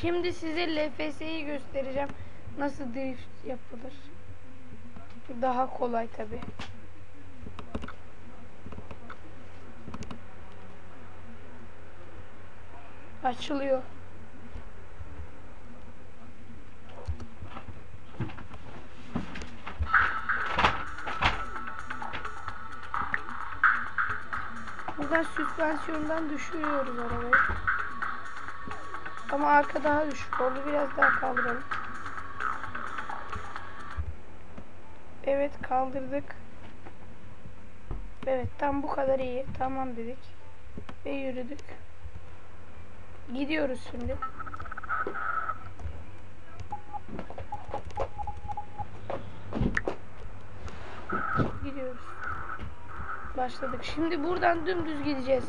Şimdi size LFS'yi göstereceğim. Nasıl drift yapılır. Daha kolay tabi. Açılıyor. Buradan süspansiyondan düşürüyoruz arabayı. Ama arka daha düşük oldu. Biraz daha kaldıralım. Evet kaldırdık. Evet tam bu kadar iyi. Tamam dedik. Ve yürüdük. Gidiyoruz şimdi. Gidiyoruz. Başladık. Şimdi buradan dümdüz gideceğiz.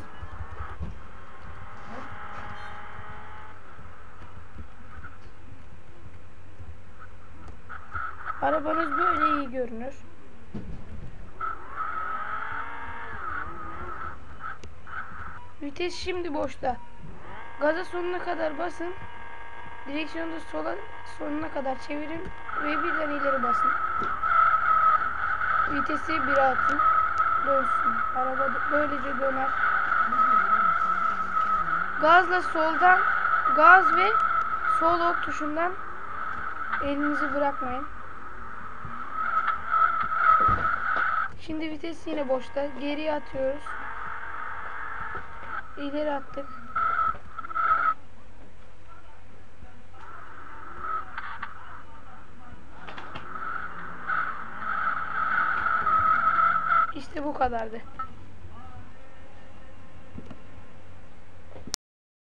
Arabanız böyle iyi görünür. Vites şimdi boşta. Gaza sonuna kadar basın. Direksiyonu da sola sonuna kadar çevirin ve birden ileri basın. Vitesi 1'e atın. Dönsün. Araba böylece döner. Gazla soldan gaz ve sol ok tuşundan elinizi bırakmayın. Şimdi vites yine boşta. Geriye atıyoruz. İleri attık. İşte bu kadardı.